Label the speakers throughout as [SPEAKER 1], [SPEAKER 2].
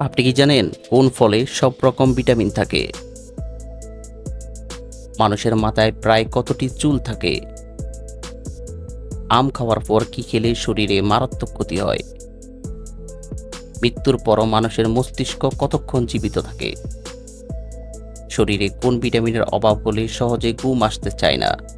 [SPEAKER 1] আপনি কি জানেন কোন ফলে সব রকম ভিটামিন থাকে? মানুষের মাথায় প্রায় কতটি চুল থাকে? আম খাওয়ার পর কি খেলে শরীরে মারাত্মক ক্ষতি হয়? মৃত্যুর পরও মানুষের মস্তিষ্ক কতক্ষণ জীবিত থাকে? শরীরে কোন ভিটামিনের অভাব হলে সহজে ঘুম আসতে চায় না।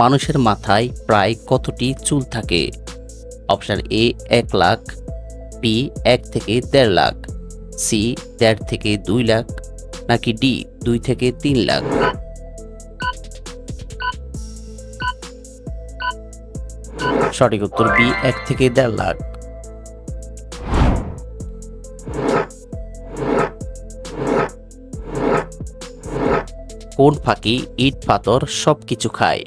[SPEAKER 1] মানুষের মাথায় প্রায় কতটি চুল থাকে? অপশান এ, এক লাখ বি এক থেকে দেড় লাখ সি দেড় থেকে দুই লাখ, নাকি ডি দুই থেকে তিন লাখ? সঠিক উত্তর বি এক থেকে দেড় লাখ। কোন ফাঁকি ইট, পাথর সব কিছু খায়?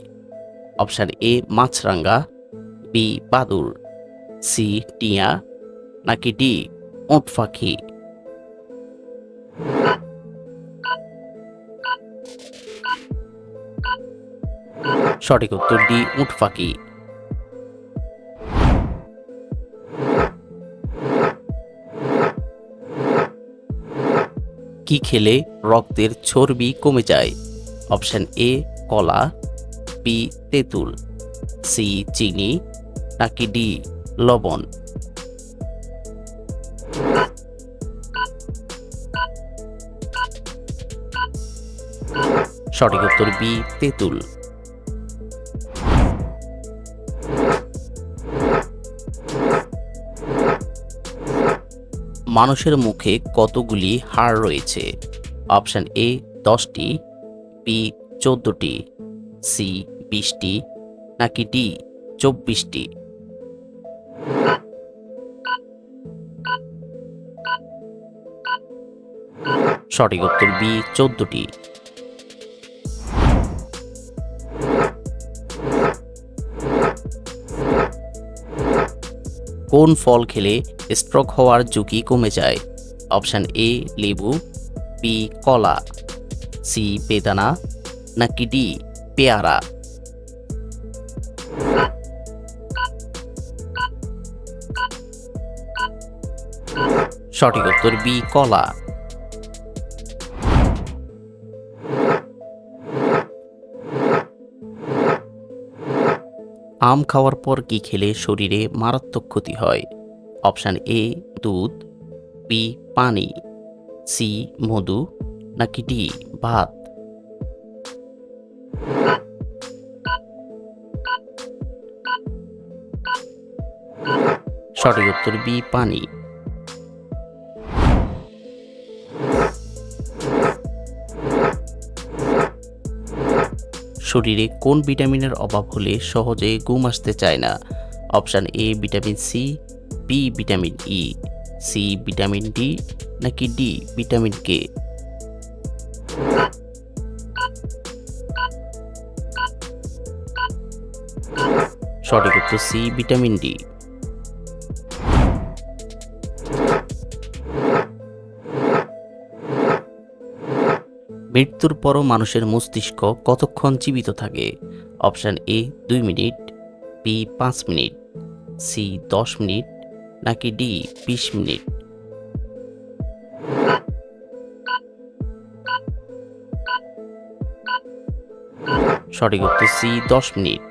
[SPEAKER 1] অপশান এ মাছরাঙ্গা, বি বাদুর, সি টিয়া, নাকি ডি ওট পাখি? সঠিক উত্তর ডি উট পাখি। কি খেলে রক্তের চর্বি কমে যায়? অপশন এ কলা বি তেঁতুল সি চিনি, নাকি ডি লবণ? সঠিক উত্তর বি তেঁতুল। মানুষের মুখে কতগুলি হাড় রয়েছে? অপশান এ দশটি বি চোদ্দটি সি বিশটি নাকি ডি চব্বিশটি? সঠিক উত্তর বি চোদ্দটি। কোন ফল খেলে স্ট্রোক হওয়ার ঝুঁকি কমে যায়? অপশান এ, লেবু, বি, কলা, সি, বেদানা, নাকি ডি, পেয়ারা? সঠিক উত্তর বি, কলা। আম খাওয়ার পর কি খেলে শরীরে মারাত্মক ক্ষতি হয়? অপশান এ, দুধ। বি, পানি। সি, মধু। নাকি ডি, ভাত। সঠিক উত্তর বি, পানি। শরীরে কোন ভিটামিনের অভাব হলে সহজে ঘুম আসতে চায় না? Option A, vitamin C, B, vitamin E, C, vitamin D, নাকি ডি, ভিটামিন কে? সঠিক উত্তর সি, ভিটামিন ডি। মৃত্যুর পরও মানুষের মস্তিষ্ক কতক্ষণ জীবিত থাকে? অপশান এ, দুই মিনিট, বি, পাঁচ মিনিট, সি, দশ মিনিট, নাকি ডি, বিশ মিনিট? সঠিক উত্তর সি, দশ মিনিট।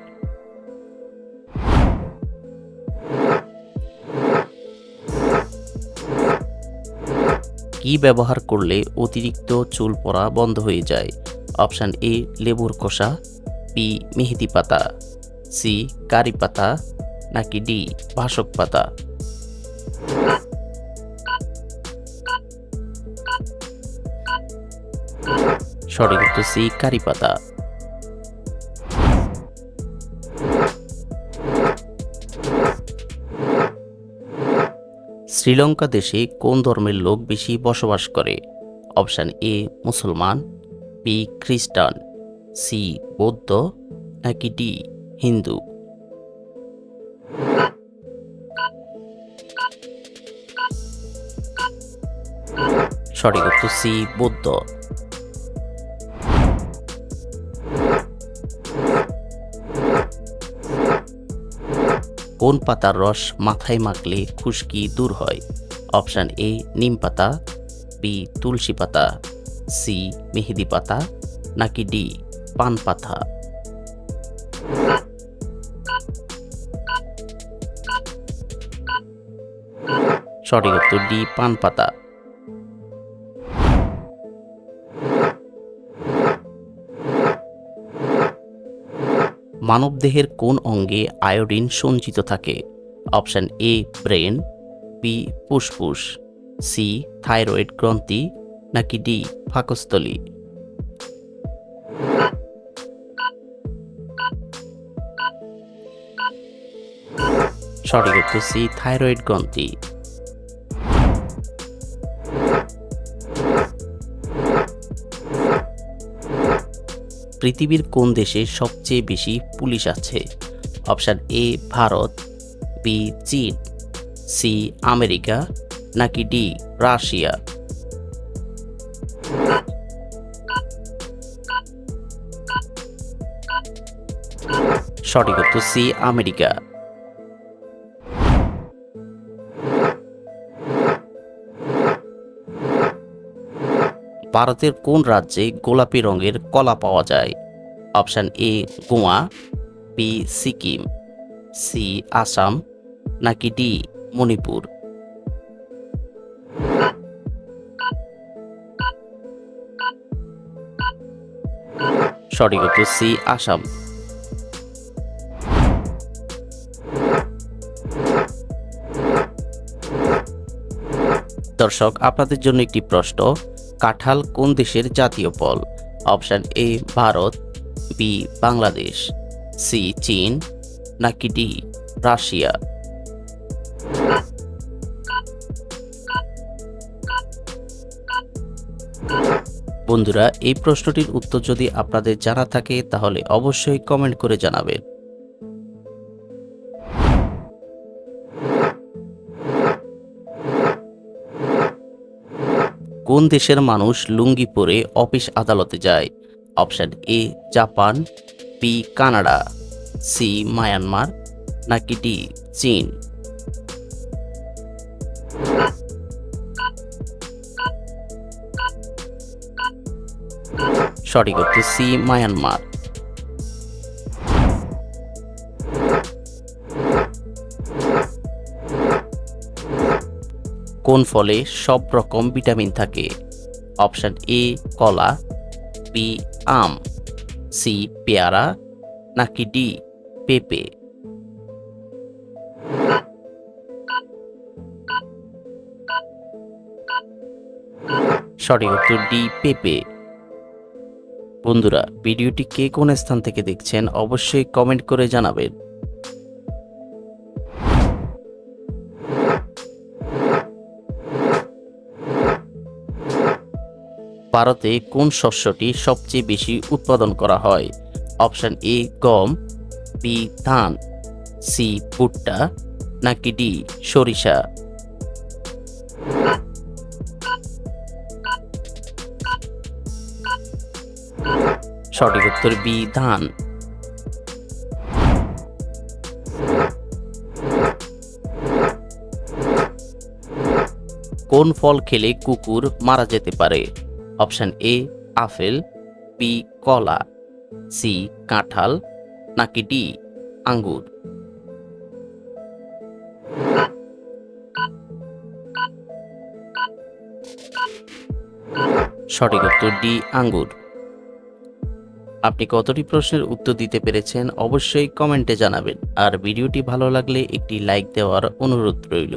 [SPEAKER 1] কি ব্যবহার করলে অতিরিক্ত চুল পড়া বন্ধ হয়ে যায়? অপশান এ, লেবুর কষা বি মেহেদি পাতা সি কারি পাতা, নাকি ডি ভাসক পাতা? সঠিক উত্তর সি কারি পাতা। শ্রীলঙ্কা দেশে কোন ধর্মের লোক বেশি বসবাস করে? অপশান এ, মুসলমান বি খ্রিস্টান সি বৌদ্ধ, নাকি ডি হিন্দু? সঠিক উত্তর সি বৌদ্ধ। কোন পাতার রস মাথায় মাখলে খুশকি দূর হয়? অপশান এ, নিম পাতা, বি, তুলসী পাতা, সি, মেহেদি পাতা, নাকি ডি, পান পাতা? সঠিক উত্তর ডি, পান পাতা। মানবদেহের কোন অঙ্গে আয়োডিন সঞ্চিত থাকে? অপশান এ ব্রেন বি, ফুসফুস, সি, থাইরয়েড গ্রন্থি, নাকি ডি পাকস্থলী সঠিক উত্তর সি, থাইরয়েড গ্রন্থি। পৃথিবীর কোন দেশে সবচেয়ে বেশি পুলিশ আছে? অপশান এ, ভারত, বি, চীন, সি, আমেরিকা, নাকি ডি, রাশিয়া? সঠিক উত্তর সি, আমেরিকা। ভারতের কোন রাজ্যে গোলাপি রঙের কলা পাওয়া যায়? Option A, Goa B Sikkim C Assam, নাকি ডি মণিপুর? সঠিক সি আসাম। দর্শক, আপনাদের জন্য একটি প্রশ্ন। কাঁঠাল কোন দেশের জাতীয় ফল? Option A, Bharat, B, Bangladesh, C, চীন, নাকি ডি, রাশিয়া? বন্ধুরা, এই প্রশ্নটির উত্তর যদি আপনাদের জানা থাকে, তাহলে অবশ্যই কমেন্ট করে জানাবেন। কোন দেশের মানুষ লুঙ্গি পরে অফিস আদালতে যায়? Option A, Japan, B, Canada, C, Myanmar, নাকি ডি, চীন? সঠিক হচ্ছে সি, মায়ানমার। কোন ফলে সব রকম ভিটামিন থাকে? অপশান এ, কলা, বি, আম, সি, পেয়ারা, নাকি ডি, পেঁপে? সঠিক উত্তর ডি, পেঁপে। বন্ধুরা, ভিডিওটি কে কোন স্থান থেকে দেখছেন অবশ্যই কমেন্ট করে জানাবেন। ভারতে কোন শস্যটি সবচেয়ে বেশি উৎপাদন করা হয়? অপশন এ, গম, বি, ধান, সি, ভুট্টা, নাকি ডি, সরিষা? সঠিক উত্তর বি, ধান। কোন ফল খেলে কুকুর মারা যেতে পারে? অপশন এ, আপেল বি কলা সি কাঁঠাল, নাকি ডি আঙ্গুর। সঠিক উত্তর ডি আঙ্গুর। আপনি কতটি প্রশ্নের উত্তর দিতে পেরেছেন অবশ্যই কমেন্টে জানাবেন। আর ভিডিওটি ভালো লাগলে একটি লাইক দেওয়ার অনুরোধ রইল।